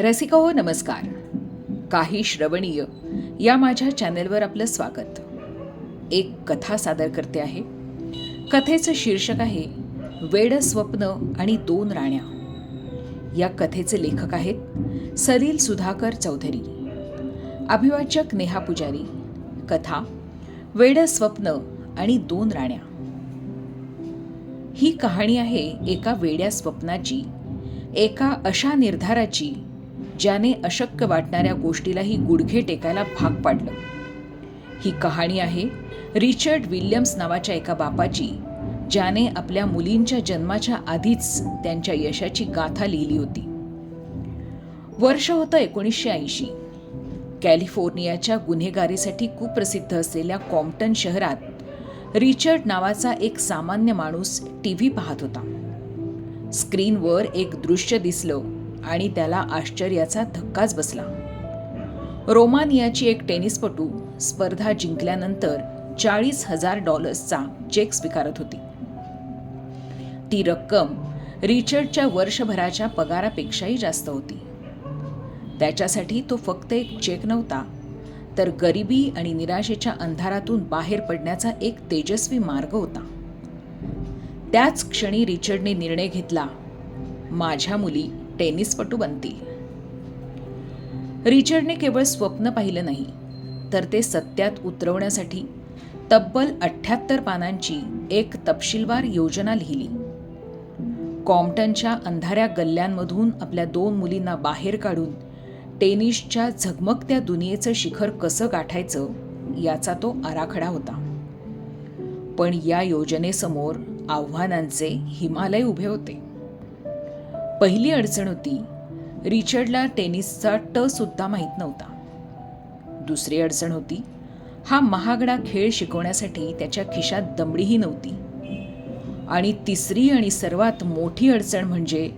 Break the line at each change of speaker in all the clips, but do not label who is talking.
रसिका हो नमस्कार. काही श्रवणीय या माझ्या चॅनेलवर आपलं स्वागत. एक कथा सादर करते आहे. कथेचं शीर्षक आहे वेड स्वप्न आणि दोन राण्या. या कथेचे लेखक आहेत सलील सुधाकर चौधरी. अभिवाचक नेहा पुजारी. कथा वेड स्वप्न आणि दोन राण्या. ही कहाणी आहे एका वेड्या स्वप्नाची एका अशा निर्धाराची ज्याने अशक्य वाटणाऱ्या गोष्टीलाही गुडघे टेकायला भाग पाडलं. ही कहाणी आहे रिचर्ड विल्यम्स नावाच्या एका बापाची ज्याने आपल्या मुलींच्या जन्माच्या आधीच त्यांच्या यशाची गाथा लिहिली होती. वर्ष होतं एकोणीसशे ऐंशी. कॅलिफोर्नियाच्या गुन्हेगारीसाठी कुप्रसिद्ध असलेल्या कॉम्प्टन शहरात रिचर्ड नावाचा एक सामान्य माणूस टी व्ही पाहत होता. स्क्रीनवर एक दृश्य दिसलं. आणि त्याला आश्चर्याचा धक्काच बसला. रोमानियाची एक टेनिसपटू स्पर्धा जिंकल्यानंतर चाळीस हजार डॉलर्सचा चेक स्वीकारत होती. ती रक्कम रिचर्डच्या वर्षभराच्या पगारापेक्षाही जास्त होती. त्याच्यासाठी तो फक्त एक चेक नव्हता तर गरिबी आणि निराशेच्या अंधारातून बाहेर पडण्याचा एक तेजस्वी मार्ग होता. त्याच क्षणी रिचर्डने निर्णय घेतला माझ्या मुली टेनिसपटू बनतील. रिचर्डने केवळ स्वप्न पाहिलं नाही तर ते सत्यात उतरवण्यासाठी तब्बल अठ्ठ्याहत्तर पानांची एक तपशीलवार योजना लिहिली. कॉम्प्टनच्या अंधाऱ्या गल्ल्यांमधून आपल्या दोन मुलींना बाहेर काढून टेनिसच्या झगमगत्या दुनियेचं शिखर कसं गाठायचं याचा तो आराखडा होता. पण या योजनेसमोर आव्हानांचे हिमालय उभे होते. पहिली अडचण होती रिचर्डला टेनिसचा ट सुद्धा माहीत नव्हता. दुसरी अडचण होती हा महागडा खेळ शिकवण्यासाठी त्याच्या खिशात दमडीही नव्हती. आणि तिसरी आणि सर्वात मोठी अडचण म्हणजे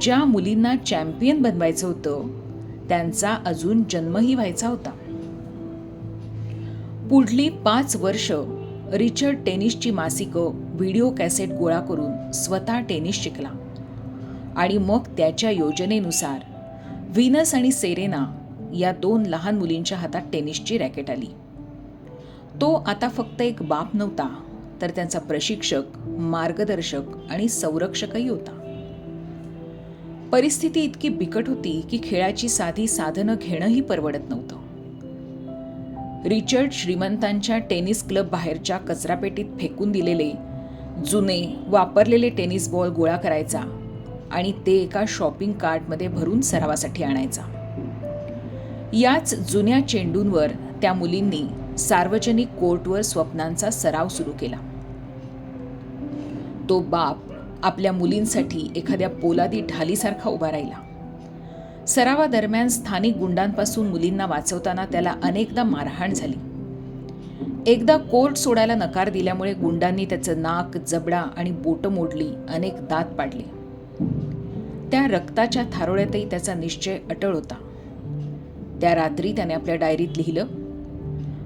ज्या मुलींना चॅम्पियन बनवायचं होतं त्यांचा अजून जन्मही व्हायचा होता. पुढली पाच वर्ष रिचर्ड टेनिसची मासिकं व्हिडिओ कॅसेट गोळा करून स्वतः टेनिस शिकला. आणि मग त्याच्या योजनेनुसार व्हिनस आणि सेरेना या दोन लहान मुलींच्या हातात टेनिसची रॅकेट आली. तो आता फक्त एक बाप नव्हता तर त्यांचा प्रशिक्षक मार्गदर्शक आणि संरक्षकही होता. परिस्थिती इतकी बिकट होती की खेळाची साधी साधनं घेणंही परवडत नव्हतं. रिचर्ड श्रीमंतांच्या टेनिस क्लब बाहेरच्या कचरापेटीत फेकून दिलेले जुने वापरलेले टेनिस बॉल गोळा करायचा आणि ते एका शॉपिंग कार्टमध्ये भरून सरावासाठी आणायचा. याच जुन्या चेंडूंवर त्या मुलींनी सार्वजनिक कोर्टवर स्वप्नांचा सराव सुरू केला. तो बाप आपल्या मुलींसाठी एखाद्या पोलादी ढालीसारखा उभा राहिला. सरावादरम्यान स्थानिक गुंडांपासून मुलींना वाचवताना त्याला अनेकदा मारहाण झाली. एकदा कोर्ट सोडायला नकार दिल्यामुळे गुंडांनी त्याचं नाक जबडा आणि बोटं मोडली अनेक दात पाडले. त्या रक्ताच्या थारोळ्यातही त्याचा निश्चय अटळ होता. त्या रात्री त्याने आपल्या डायरीत लिहिलं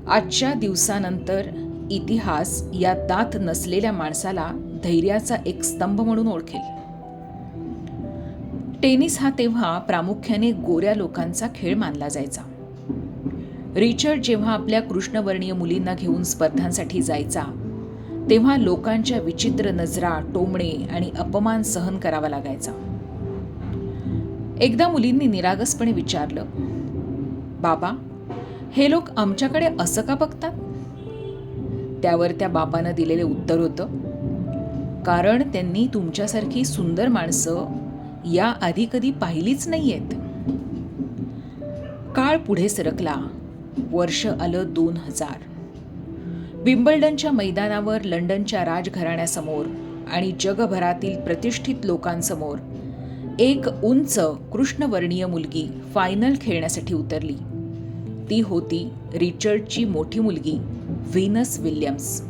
आजच्या दिवसानंतर इतिहास या दात नसलेल्या माणसाला धैर्याचा एक स्तंभ म्हणून ओळखेल. टेनिस हा तेव्हा प्रामुख्याने गोऱ्या लोकांचा खेळ मानला जायचा. रिचर्ड जेव्हा आपल्या कृष्णवर्णीय मुलींना घेऊन स्पर्धांसाठी जायचा तेव्हा लोकांच्या विचित्र नजरा टोमणे आणि अपमान सहन करावा लागायचा. एकदा मुलींनी निरागसपणे विचारलं बाबा हे लोक आमच्याकडे असं का बघतात? त्यावर त्या बापानं दिलेले उत्तर होतं कारण त्यांनी तुमच्यासारखी सुंदर माणसं या आधी कधी पाहिलीच नाही आहेत काळ पुढे सरकला वर्ष आलं दोन हजार. विम्बल्डनच्या मैदानावर लंडनच्या राजघराण्यासमोर आणि जगभरातील प्रतिष्ठित लोकांसमोर एक उंच कृष्णवर्णीय मुलगी फायनल खेळण्यासाठी उतरली. ती होती रिचर्डची मोठी मुलगी व्हीनस विल्यम्स.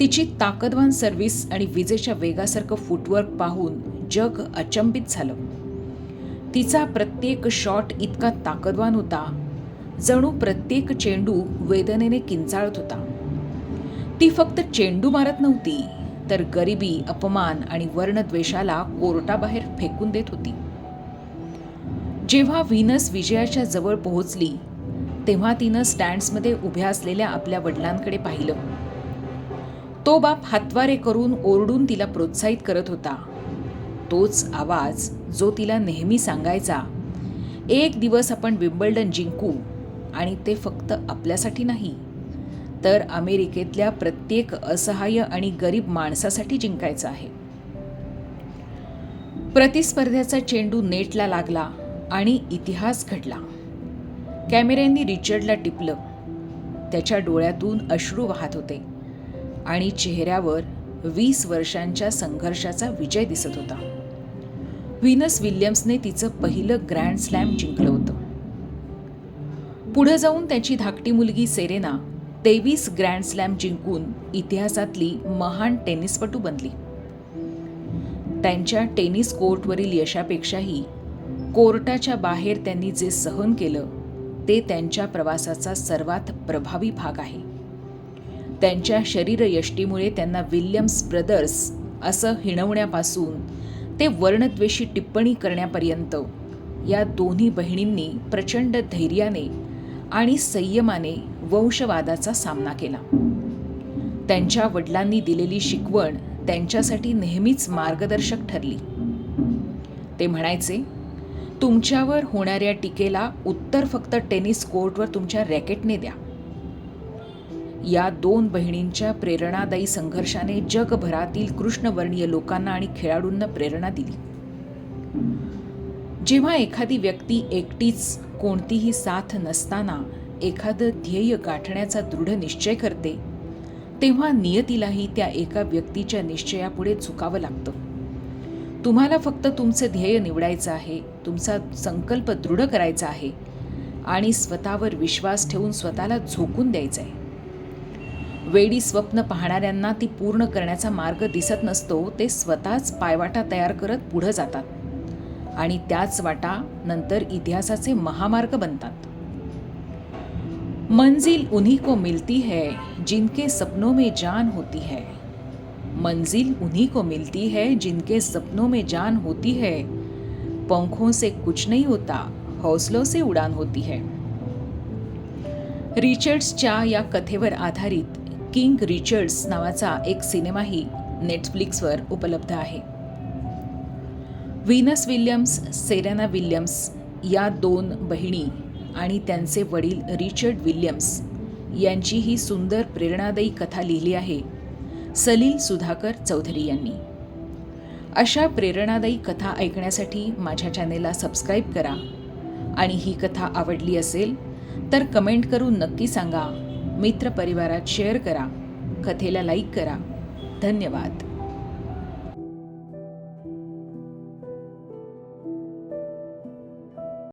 तिची ताकदवान सर्व्हिस आणि विजेच्या वेगासारखं फुटवर्क पाहून जग अचंबित झालं. तिचा प्रत्येक शॉट इतका ताकदवान होता जणू प्रत्येक चेंडू वेदनेने किंचाळत होता. ती फक्त चेंडू मारत नव्हती तर गरिबी अपमान आणि वर्णद्वेषाला कोर्टाबाहेर फेकून देत होती. जेव्हा व्हीनस विजयाच्या जवळ पोहोचली तेव्हा तिनं स्टँड्समध्ये उभ्या असलेल्या आपल्या वडिलांकडे पाहिलं. तो बाप हातवारे करून ओरडून तिला प्रोत्साहित करत होता. तोच आवाज जो तिला नेहमी सांगायचा एक दिवस आपण विम्बल्डन जिंकू आणि ते फक्त आपल्यासाठी नाही तर अमेरिकेतल्या प्रत्येक असहाय्य आणि गरीब माणसासाठी जिंकायचं आहे. प्रतिस्पर्ध्याचा चेंडू नेटला लागला आणि इतिहास घडला. कॅमेऱ्यांनी रिचर्डला टिपलं. त्याच्या डोळ्यातून अश्रू वाहत होते आणि चेहऱ्यावर वीस वर्षांच्या संघर्षाचा विजय दिसत होता. व्हिनस विल्यम्सने तिचं पहिलं ग्रँड स्लॅम जिंकलं होतं. पुढं जाऊन त्याची धाकटी मुलगी सेरेना तेवीस ग्रँड स्लॅम जिंकून इतिहासातली महान टेनिसपटू बनली. त्यांच्या टेनिस कोर्टवरील यशापेक्षाही कोर्टाच्या बाहेर त्यांनी जे सहन केलं ते त्यांच्या प्रवासाचा सर्वात प्रभावी भाग आहे. त्यांच्या शरीरयष्टीमुळे त्यांना विल्यम्स ब्रदर्स असं हिणवण्यापासून ते वर्णद्वेषी टिप्पणी करण्यापर्यंत या दोन्ही बहिणींनी प्रचंड धैर्याने आणि संयमाने वंशवादाचा सामना केला. त्यांच्या वडिलांनी दिलेली शिकवण त्यांच्यासाठी नेहमीच मार्गदर्शक ठरली. ते म्हणायचे तुमच्यावर होणाऱ्या टीकेला उत्तर फक्त टेनिस कोर्टवर तुमच्या रॅकेटने द्या. या दोन बहिणींच्या प्रेरणादायी संघर्षाने जगभरातील कृष्णवर्णीय लोकांना आणि खेळाडूंना प्रेरणा दिली. जेव्हा एखादी व्यक्ती एकटीच कोणतीही साथ नसताना एखादं ध्येय गाठण्याचा दृढ निश्चय करते तेव्हा नियतीलाही त्या एका व्यक्तीच्या निश्चयापुढे झुकावं लागतं. तुम्हाला फक्त तुमचं ध्येय निवडायचं आहे तुमचा संकल्प दृढ करायचा आहे आणि स्वतःवर विश्वास ठेवून स्वतःला झोकून द्यायचं आहे वेडी स्वप्न पाहणाऱ्यांना ती पूर्ण करण्याचा मार्ग दिसत नसतो ते स्वतःच पायवाटा तयार करत पुढं जातात. आणि त्याच वाटा नंतर इतिहासाचे महामार्ग बनतात. मंजिल उन्हीं को मिलती है जिनके सपनों में जान होती है. मंजिल उन्हीं को मिलती है जिनके सपनों में जान होती है. पंखों से कुछ नहीं होता हौसलों से उडान होती है. रिचर्ड्सच्या या कथेवर आधारित किंग रिचर्ड्स नावाचा एक सिनेमाही नेटफ्लिक्सवर उपलब्ध आहे. व्हीनस विल्यम्स सेरेना विल्यम्स या दोन बहिणी आणि त्यांचे वडील रिचर्ड विल्यम्स यांची ही सुंदर प्रेरणादायी कथा लिहिली आहे सलील सुधाकर चौधरी यांनी. अशा प्रेरणादायी कथा ऐकण्यासाठी माझ्या चॅनेलला सबस्क्राईब करा आणि ही कथा आवडली असेल तर कमेंट करून नक्की सांगा. मित्रपरिवारात शेअर करा. कथेला लाईक करा. धन्यवाद.